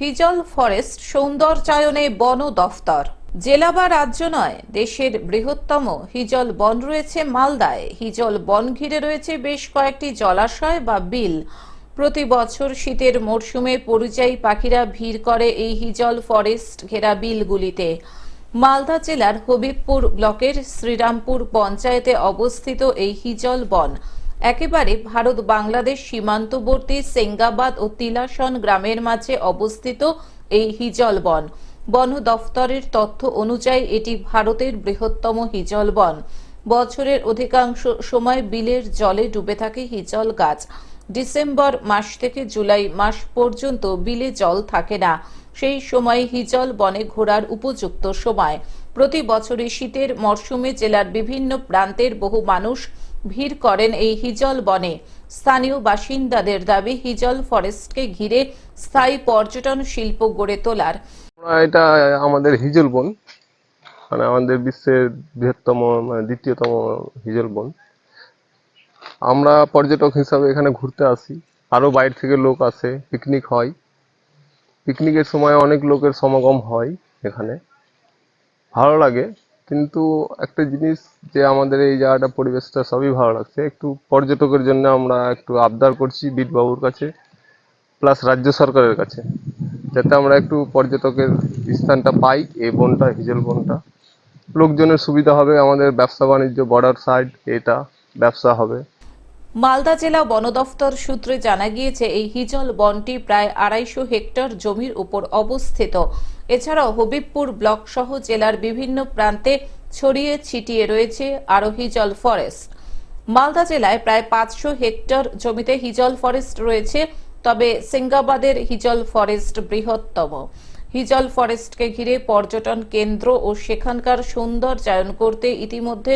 হিজল forest সৌন্দর্যায়নে বন দফতর। জেলা বা রাজ্য নয়, দেশের বৃহত্তম হিজল বন রয়েছে মালদায়। হিজল বন ঘিরে রয়েছে বেশ কয়েকটি জলাশয় বা বিল। প্রতি বছর শীতের মরশুমে পরিযায়ী পাখিরা ভিড় করে এই হিজল ফরেস্ট ঘেরা বিলগুলিতে। মালদা জেলার হবিবপুর ব্লকের শ্রীরামপুর পঞ্চায়েতে অবস্থিত এই হিজল বন একেবারে ভারত বাংলাদেশ সীমান্তবর্তী সেঙ্গাবাদ ও তিলাসন গ্রামের মাঝে অবস্থিত এই হিজল বন। বন দফতরের তথ্য অনুযায়ী এটি ভারতের বৃহত্তম হিজল বন। বছরের অধিকাংশ সময় বিলের জলে ডুবে থাকে হিজল গাছ। ডিসেম্বর মাস থেকে জুলাই মাস পর্যন্ত বিলে জল থাকে না। সেই সময় হিজল বনে ঘোরার উপযুক্ত সময়। প্রতি বছরই শীতের মরশুমে জেলার বিভিন্ন প্রান্তের বহু মানুষ ভিড় করেন এই হিজল বনে। স্থানীয় বাসিন্দাদের দাবি, হিজল ফরেস্টকে ঘিরে স্থায়ী পর্যটন শিল্প গড়ে তোলার। এটা আমাদের হিজল বন মানে আমাদের বিশ্বের বৃহত্তম মানে দ্বিতীয়তম হিজল বন। আমরা পর্যটক হিসাবে এখানে ঘুরতে আসি। আরও বাইরে থেকে লোক আসে পিকনিক হয়। পিকনিকের সময় অনেক লোকের সমাগম হয় এখানে। ভালো লাগে, কিন্তু একটা জিনিস যে আমাদের এই জায়গাটা, পরিবেশটা সবই ভালো লাগছে। একটু পর্যটকের জন্য আমরা একটু আবদার করছি বিট বাবুর কাছে প্লাস রাজ্য সরকারের কাছে, যাতে আমরা একটু পর্যটকের স্থানটা পাই, এই বনটা, হিজল বনটা। লোকজনের সুবিধা হবে, আমাদের ব্যবসা বাণিজ্য বর্ডার সাইড এটা ব্যবসা হবে। মালদা জেলা বন দফতর সূত্রে জানা গিয়েছে, এই হিজল বনটি প্রায় আড়াইশো হেক্টর জমির উপর অবস্থিত। এছাড়াও হবিবপুর ব্লক সহ জেলার বিভিন্ন প্রান্তে ছড়িয়ে ছিটিয়ে রয়েছে আরও হিজল ফরেস্ট। মালদা জেলায় প্রায় পাঁচশো হেক্টর জমিতে হিজল ফরেস্ট রয়েছে, তবে সিঙ্গাবাদের হিজল ফরেস্ট বৃহত্তম। হিজল ফরেস্টকে ঘিরে পর্যটন কেন্দ্র ও সেখানকার সৌন্দর্যায়ন করতে ইতিমধ্যে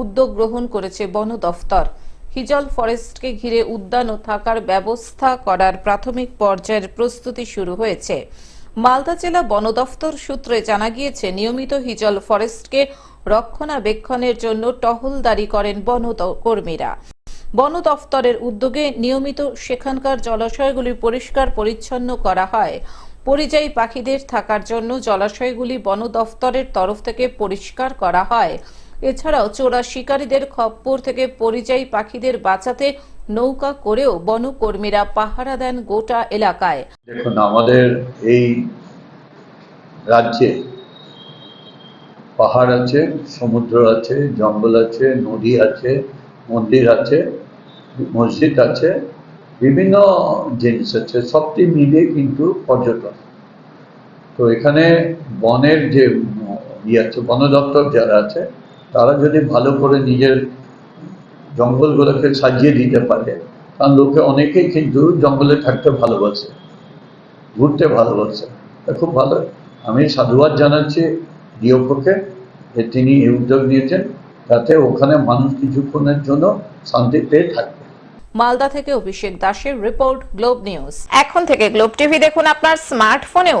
উদ্যোগ গ্রহণ করেছে বন দফতর। হিজল ফরেস্টকে ঘিরে উদ্যান ও থাকার ব্যবস্থা করার প্রাথমিক পর্যায়ের প্রস্তুতি শুরু হয়েছে। মালদা জেলা বন দফতর সূত্রে জানা গিয়েছে, নিয়মিত হিজল ফরেস্টকে রক্ষণাবেক্ষণের জন্য টহলদারি করেন বন কর্মীরা। বন দফতরের উদ্যোগে নিয়মিত সেখানকার জলাশয়গুলি পরিষ্কার পরিচ্ছন্ন করা হয়। পরিযায়ী পাখিদের থাকার জন্য জলাশয়গুলি বন দফতরের তরফ থেকে পরিষ্কার করা হয়। এছাড়াও চোরা শিকারীদের খপ্পর থেকে পরিযায়ী পাখিদের বাঁচাতে নৌকা করেও বনকর্মীরা পাহারা দেন গোটা এলাকায়। দেখুন, আমাদের এই রাজ্যে পাহাড় আছে, সমুদ্র আছে, জঙ্গল আছে, নদী আছে, মন্দির আছে, মসজিদ আছে, বিভিন্ন জিনিস আছে, সবটি মিলিয়ে কিন্তু পর্যটন। তো এখানে বনের যে ইয়ে আছে, বন দপ্তর যারা আছে তারা যদি ভালো করে নিজের জঙ্গলগুলোকে সাজিয়ে দিতে পারে, কারণ লোকে অনেকেই কিন্তু জঙ্গলে থাকতে ভালোবাসে, ঘুরতে ভালোবাসে। তা খুব ভালো। আমি সাধুবাদ জানাচ্ছি ডিওপোকে যে তিনি এই উদ্যোগ নিয়েছেন, যাতে ওখানে মানুষ কিছুক্ষণের জন্য শান্তিতে থাকবে। মালদা থেকে অভিষেক দাসের রিপোর্ট গ্লোব নিউজ। এখন থেকে গ্লোব টিভি দেখুন আপনার স্মার্টফোনেও।